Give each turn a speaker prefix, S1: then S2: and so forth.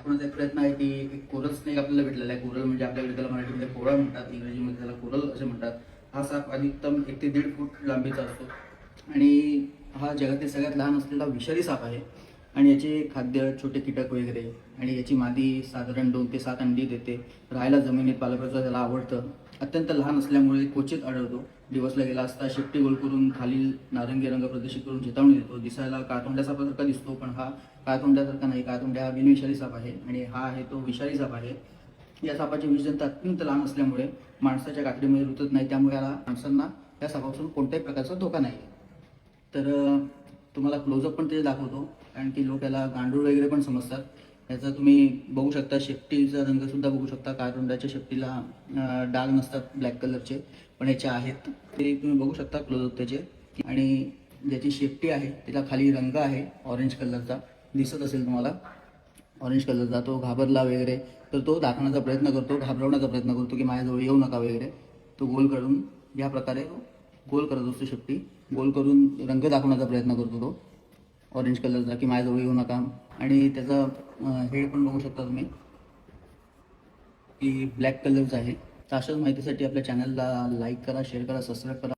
S1: दाखवण्याचा एक प्रयत्न आहे की एक कोरल स्नेक आपल्याला भेटलेला आहे. कोरल म्हणजे आपल्याकडे त्याला मराठीमध्ये कोरळ म्हणतात इंग्रजीमध्ये त्याला कोरल असे म्हणतात. हा साप अधिकतम एक ते दीड फूट लांबीचा असतो. आणि हा जगातील सगळ्यात लहान असलेला विषारी साप आहे. आणि याचे खाद्य छोटे कीटक वगैरे आणि याची मादी साधारण दोन ते सात अंडी देते. राहायला जमिनीत पालकाचं त्याला आवडतं. अत्यंत लहान असल्यामुळे क्वचित आढळतो. दिवसला गेला असता शेपटी गोल करून खालील नारंगी रंग प्रदर्शित करून चेतावणी देतो. दिसायला काळतोंड्या सापासारखा दिसतो पण हा काळतोंड्यासारखा नाही. काळतोंड्या हा बिनविषारी साप आहे आणि हा आहे तो विषारी साप आहे. या सापाची विषजंत अत्यंत लहान असल्यामुळे माणसाच्या काकडीमध्ये रुतत नाही. त्यामुळे याला माणसांना या सापापासून कोणत्याही प्रकारचा धोका नाही. तर तुम्हाला क्लोजअप पण ते दाखवतो. कारण की लोक याला गांडूळ वगैरे पण समजतात. याचा तुम्ही बघू शकता शेपटीचा रंगसुद्धा बघू शकता. काळतोंड्याच्या शेपटीला डाग नसतात ब्लॅक कलरचे पण याचे आहेत. ते तुम्ही बघू शकता क्लोजअप त्याचे. आणि ज्याची शेपटी आहे त्याला खाली रंग आहे ऑरेंज कलरचा दिसत असेल तुम्हाला ऑरेंज कलरचा तो घाबरला वगैरे तर तो दाखवण्याचा प्रयत्न करतो घाबरवण्याचा प्रयत्न करतो की माझ्याजवळ येऊ नका वगैरे. तो गोल करून या प्रकारे गोल करत असतो शेपटी. गोल करून रंग दाखवण्याचा प्रयत्न करतो तो. ऑरेंज कलरचा की माझ्याजवळ येऊ नका. आणि त्याचा हेड पण बघू शकता तुम्ही. की ब्लॅक कलरचा आहे. तर अशाच माहितीसाठी आपल्या चॅनलला लाईक करा शेअर करा सबस्क्राईब करा.